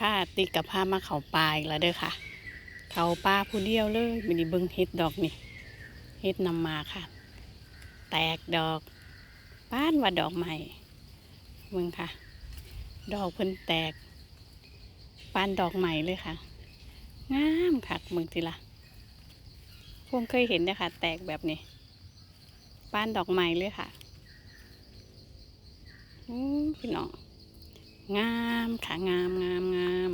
ค่ะติกกับพามาเขาปลาอีกแล้วเด้อค่ะ เขาปลาผู้เดียวเลยมินิเบิ้งเฮ็ดดอกนี่เฮ็ดนำมาค่ะ แตกดอกป้านว่าดอกใหม่เบิ่งค่ะ ดอกเพิ่นแตกปานดอกใหม่เลยค่ะ งามค่ะเบิ่งทีละพวกเคยเห็นนะคะแตกแบบนี้ป้านดอกใหม่เลยค่ะอืมพี่น้อง งามค่ะงามงามงาม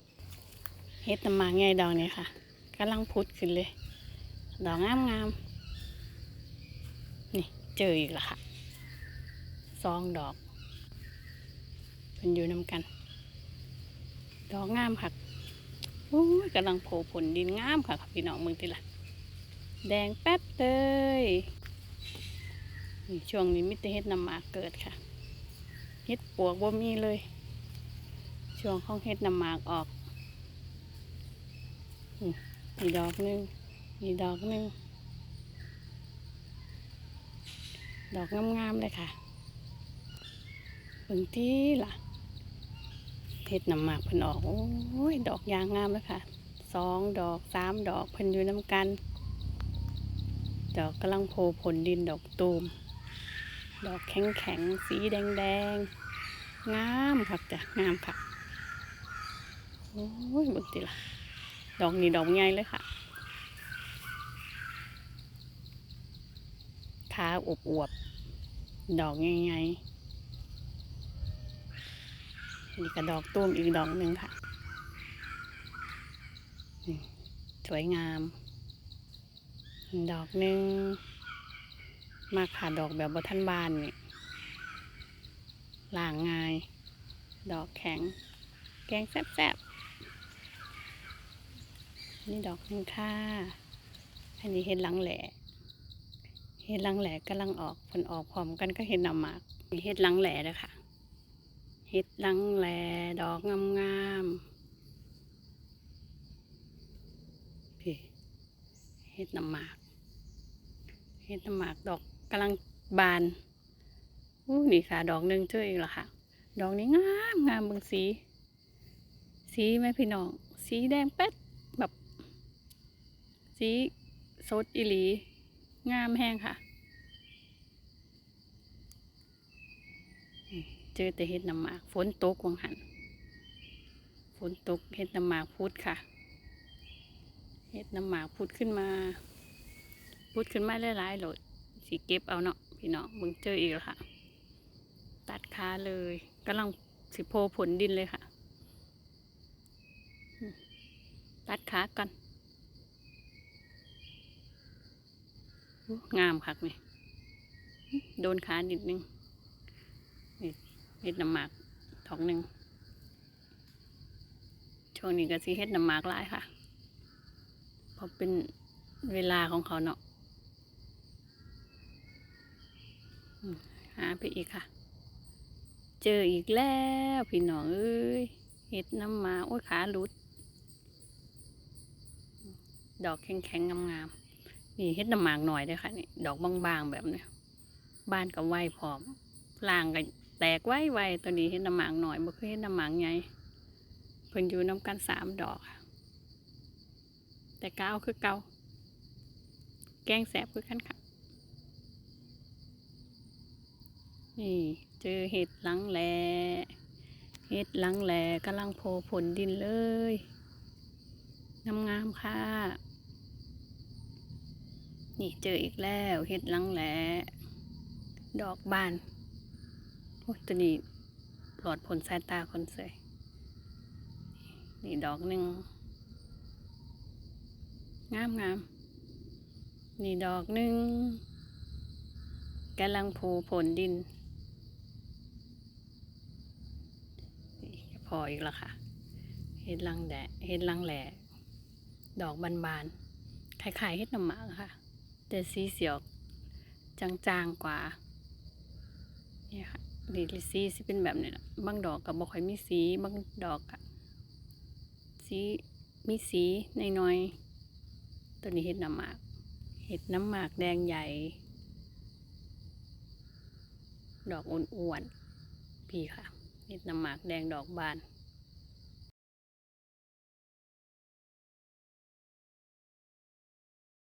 เฮ็ดน้ำมากไงดอกนี้ค่ะกำลังพุดขึ้นเลย ดอกงามงามนี่เจออีกแล้วค่ะสองดอกเป็นอยู่นำกัน ดอกงามค่ะโอ้ยกำลังโผล่ผลดินงามค่ะพี่น้องมึงทีละแดงแป๊ดเลยช่วงนี้มิตรเฮ็ดนำมาเกิดค่ะ เฮ็ดปวกบ่มีเลย ช่วงของเฮ็ดน้ำหมากออกมีดอกนึงมีดอกนึงดอกงามๆเลยค่ะบางทีล่ะเฮ็ดน้ำหมากเพิ่นออกโอ้ยดอกยางงามเลยค่ะสองดอกสามดอกเพิ่นอยู่น้ำกัน ดอกกำลังโผล่ผลดินดอกตูม ดอกแข็งๆสีแดงๆงามค่ะจ้ะงามค่ะ โอ้ยบึกติละดอกนี่ดอกใหญ่เลยค่ะขาอวบอวบดอกใหญ่ๆนี่ก็ดอกตุ้มอีกดอกหนึ่งค่ะ สวยงาม ดอกหนึ่งมาค่ะดอกแบบบทันบานนี่ล่างง่าย ดอกแข็ง แกงแซ่บๆ นี่ดอกหนึงค่ะอันนี้เห็ดหลังแหล่เห็ดหลังแหล่กำลังออกผลออกพร้อมกันก็เห็ดหนำหมากนี่เห็ดหลังแหล่นะคะเห็ดหลังแหล่ดอกงามๆพี่เห็ดหนำหมากเห็ดหนำหมากดอกกำลังบานอู้นี่ค่ะ ดอกหนึ่งเจออีกล้วค่ะ ดอกนี้งามงามบางสี สีไหมพี่น้อง สีแดงแป๊ดแบบ สีสดอีหลี งามแห้งค่ะ เจอแต่เห็ดน้ำหมากฝนตกวังหันฝนตกเห็ดน้ำหมากพุดค่ะ เห็ดน้ำหมากพุดขึ้นมา พุดขึ้นมาหลายๆโหลดสีเก็บเอาเนาะพี่น้องมึงเจออีกแล้วค่ะ ตัดขาเลยกำลังสิโพผลดินเลยค่ะ ตัดขากัน งามคักนี่โดนขานิดนึงนี่เฮ็ดน้ำหมากถองหนึ่งช่วงนี้ก็สิเฮ็ดน้ำหมากหลายค่ะเพราะเป็นเวลาของเขาเนาะหาไปอีกค่ะ เจออีกแล้วพี่น้องเอ้ยเห็ดน้ำหมากโอ้ยขาหลุด ดอกแข็งๆงามๆ นี่เฮ็ดน้ำหมากหน่อยเด้ค่ะนี่ดอกบางๆแบบนี้บ้านก็ไหวพร้อมล่างก็แตกไหวๆตัวนี้เฮ็ดน้ำหมากหน่อยบ่คือเฮ็ดน้ำหมากใหญ่เพิ่นอยู่น้ำกันสามดอก แต่ก้าวคือเก่าแกงแสบคือกันค่ะนี่เจอเห็ดหลังแหลเห็ดหลังแหลกำลังโผล่ผลดินเลยงามๆค่ะ นี่เจออีกแล้วเห็ดลังแหลดอกบานโอ้ตัวนี้หลอดผลสายตาคนสวยนี่ดอกหนึ่งงามงามนี่ดอกหนึ่งกำลังโผล่ผลดินพออีกแล้วค่ะเฮ็ดลังแดเฮ็ดลังแหล่ดอกบานๆคล้ายๆเฮ็ดน้ำหมากค่ะ แต่สีเสียวจางๆกว่าเนี่ยค่ะดีลิซีสิเป็นแบบนี้นะบางดอกกับบ่ค่อยมีสีบางดอกอะสีมีสีน้อยๆตัวนี้เฮ็ดน้ำหมาก เห็ดน้ำหมากแดงใหญ่ ดอกอ้วนๆพี่ค่ะเห็ดน้ำหมากแดงดอกบาน